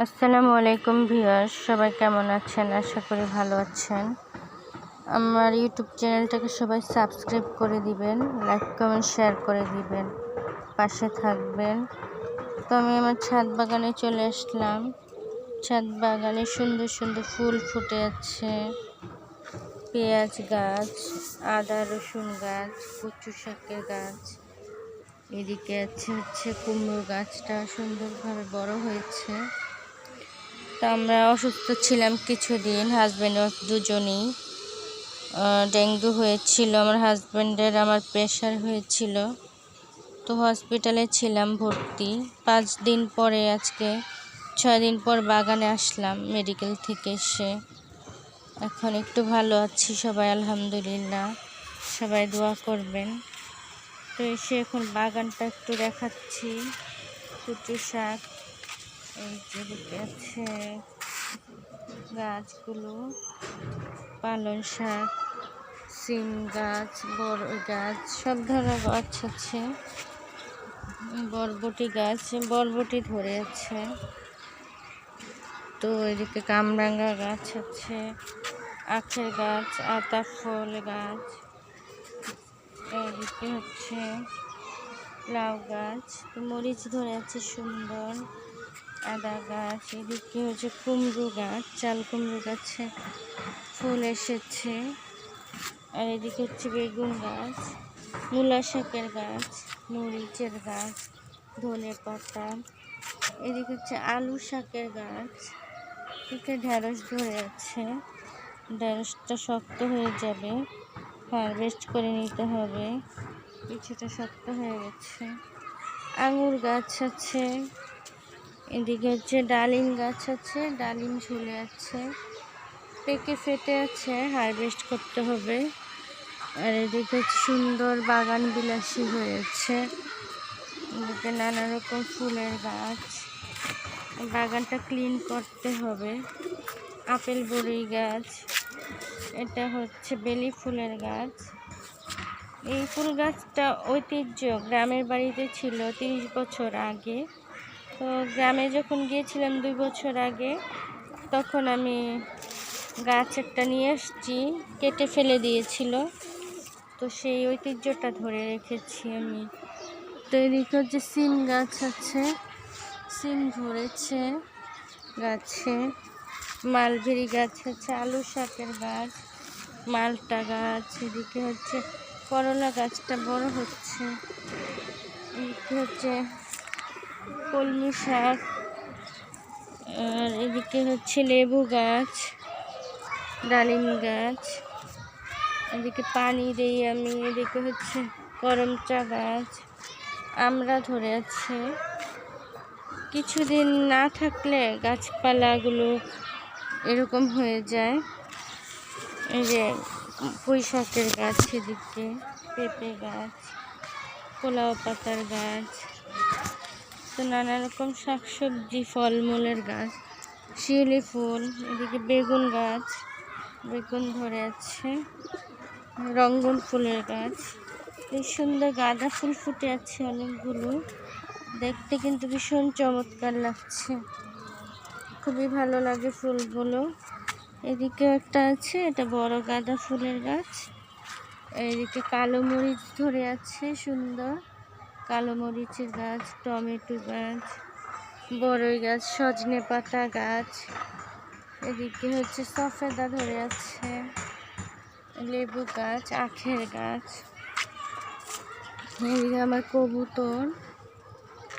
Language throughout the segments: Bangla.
আসসালামু আলাইকুম ভিউয়ার্স, সবাই কেমন আছেন? আশা করি ভালো আছেন। আমার ইউটিউব চ্যানেলটাকে সবাই সাবস্ক্রাইব করে দিবেন, লাইক, কমেন্ট, শেয়ার করে দিবেন, পাশে থাকবেন। তো আমি আমার ছাদ বাগানে চলে আসলাম। ছাদ বাগানে সুন্দর সুন্দর ফুল ফুটে আছে। পেঁয়াজ গাছ, আদা, রসুন গাছ, কচু শাকের গাছ। এদিকে আছে হচ্ছে কুমড়ো গাছটা, সুন্দরভাবে বড় হয়েছে। তো আমরা অসুস্থ ছিলাম কিছুদিন হাজব্যান্ড দুজনেই। ডেঙ্গু হয়েছিল, আমার হাজব্যান্ডের আমার প্রেশার হয়েছিল। তো হসপিটালে ছিলাম ভর্তি। পাঁচ দিন পরে আজকে, ছয় দিন পর বাগানে আসলাম মেডিকেল থেকে এসে। এখন একটু ভালো আছি সবাই, আলহামদুলিল্লাহ। সবাই দোয়া করবেন। তো এসে এখন বাগানটা একটু দেখাচ্ছি কুচু শাক। এই যে আছে গাছগুলো, পালং শাক, সিম গাছ, বড় গাছ, সব ধরনের গাছ আছে। বরবটি গাছ, বরবটি ধরে আছে। তো এদিকে কামরাঙ্গা গাছ আছে, আখের গাছ, আতা ফল গাছ, এদিকে হচ্ছে লাউ গাছ মরিচ ধরে আছে সুন্দর। আদা গাছ, এদিকে হচ্ছে কুমড়ো গাছ, চাল কুমড়ো গাছে ফুল এসেছে। আর এদিকে হচ্ছে বেগুন গাছ, মূলা শাকের গাছ, মরিচের গাছ, ধনে পাতা। এদিকে হচ্ছে আলু শাকের গাছ, এদিকে ঢেঁড়স ধরে আছে। ঢেঁড়সটা শক্ত হয়ে যাবে হারভেস্ট করে নিতে হবে। কিছুটা শক্ত হয়ে গেছে। আঙুর গাছ আছে। এদিকে হচ্ছে ডালিম গাছ আছে, ডালিম ঝুলে আছে, পেকে ফেটে আছে হারভেস্ট করতে হবে। আর এদিকে সুন্দর বাগান বিলাসী হয়েছে এদিকে নানা রকম ফুলের গাছ। বাগানটা ক্লিন করতে হবে। আপেল বড়ি গাছ, এটা হচ্ছে বেলি ফুলের গাছ। এই ফুল গাছটা ঐতিহ্য, গ্রামের বাড়িতে ছিল তিরিশ বছর আগে। তো গ্রামে যখন গিয়েছিলাম দুই বছর আগে, তখন আমি গাছ একটা নিয়ে আসছি, কেটে ফেলে দিয়েছিল। তো সেই ঐতিহ্যটা ধরে রেখেছি আমি। তো এদিকে হচ্ছে সিম গাছ আছে, সিম ধরেছে গাছে। মালভেরি গাছ আছে, আলু শাকের গাছ, মালটা গাছ, এদিকে হচ্ছে করলা গাছটা বড় হচ্ছে। এদিকে হচ্ছে কলমি শাক, আর এদিকে হচ্ছে লেবু গাছ, ডালিম গাছ, এদিকে পানি দিই আমি, এদিকে হচ্ছে করমচা গাছ, আমরা ধরে আছে। কিছুদিন না থাকলে গাছপালাগুলো এরকম হয়ে যায়। এই যে পুঁই শাকের গাছ এদিকে, পেঁপে গাছ, পোলাও পাতার গাছ। নানা রকম শাকসবজি, ফলমূলের গাছ, শিউলি ফুল, এদিকে বেগুন গাছ, বেগুন ধরে আছে, রঙ্গন ফুলের গাছ। এই সুন্দর গাঁদা ফুল ফুটে আছে অনেকগুলো। দেখতে কিন্তু ভীষণ চমৎকার লাগছে। খুবই ভালো লাগে ফুলগুলো। এদিকে একটা আছে, এটা বড় গাঁদা ফুলের গাছ। এদিকে কালো মরিচ ধরে আছে, সুন্দর। কালো মরিচের গাছ, টমেটো গাছ বড়ই গাছ, সজনে পাতা গাছ। এদিকে হচ্ছে সফেদা ধরে আছে, লেবু গাছ, আখের গাছ। এদিকে আমার কবুতর।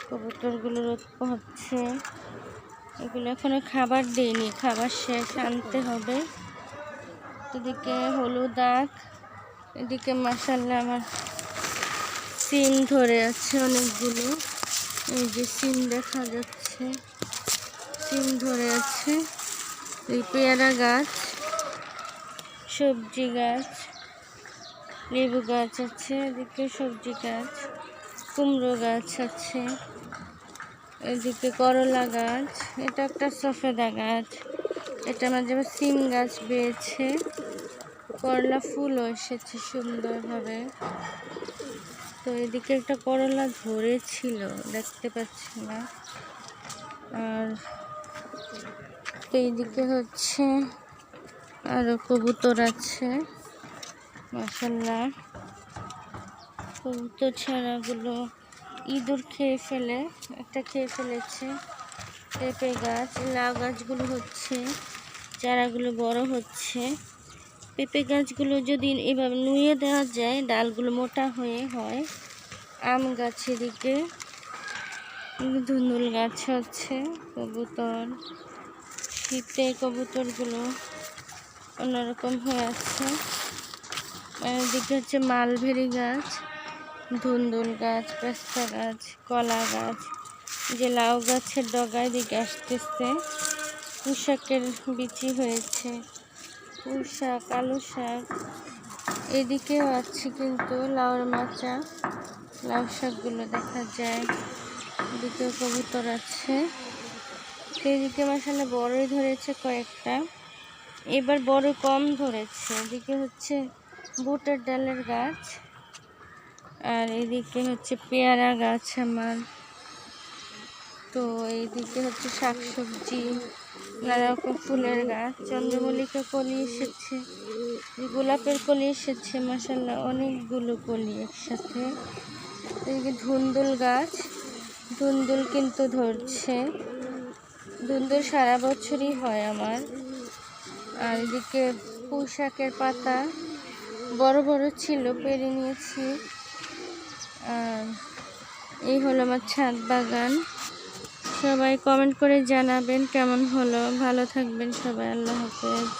কবুতরগুলো রোদ হচ্ছে এগুলো এখনও খাবার দিইনি খাবার শেষ, আনতে হবে। এদিকে হলুদ আখ, এদিকে মাসাল্লাহ আমার সিম ধরে আছে অনেকগুলো। এই যে সিম দেখা যাচ্ছে। সিম ধরে আছে। এই পেয়ারা গাছ, সবজি গাছ, লেবু গাছ আছে, এদিকে সবজি গাছ, কুমড়ো গাছ আছে, এদিকে করলা গাছ, এটা একটা সফেদা গাছ। এটা মাঝে সিম গাছ বেয়েছে। করলা ফুলও এসেছে সুন্দরভাবে। তো এদিকে একটা করলা ধরেছিল, দেখতে পাচ্ছি না। আর এইদিকে হচ্ছে আরও কবুতর আছে মাসাল্লাহ কবুতর ছাড়াগুলো ইঁদুর খেয়ে ফেলে, একটা খেয়ে ফেলেছে। পেঁপে গাছ, লাউ গাছগুলো হচ্ছে, চারাগুলো বড় হচ্ছে। পেঁপে গাছগুলো যদি এভাবে নুয়ে দেওয়া যায়, ডালগুলো মোটা হয়ে হয়। আম গাছের দিকে ধুন্দুল গাছ হচ্ছে কবুতর, শীতে কবুতরগুলো অন্যরকম হয়ে আছে। এদিকে হচ্ছে মালভেরি গাছ, ধুন্দুল গাছ, পেস্তা গাছ, কলা গাছ, যে লাউ গাছের ডগায় দিকে আসতেছে। পোশাকের বিচি হয়েছে। পুঁশাক আলু শাক। এদিকেও আছে কিন্তু লাউর মাচা। লাউ শাকগুলো দেখা যায়। এদিকেও কবুতর আছে। এদিকে মশালা বড়ই ধরেছে কয়েকটা। এবার বড় কম ধরেছে। এদিকে হচ্ছে বুটের ডালের গাছ। আর এদিকে হচ্ছে পেয়ারা গাছ আমার। তো এইদিকে হচ্ছে শাকসবজি। নানা রকম ফুলের গাছ, চন্দ্রমল্লিকা কলি এসেছে, গোলাপের কলি এসেছে মাসাল্লাহ অনেকগুলো কলি একসাথে। এদিকে ধুন্দুল গাছ, ধুন্দুল কিন্তু ধরছে। ধুন্দুল সারা বছরই হয় আমার। আর এদিকে পুঁশাকের পাতা, বড় বড় ছিল, পেরে নিয়েছি। আর এই হলো আমার ছাদ বাগান। সবাই কমেন্ট করে জানাবেন কেমন হলো। ভালো থাকবেন সবাই আল্লাহ হাফেজ।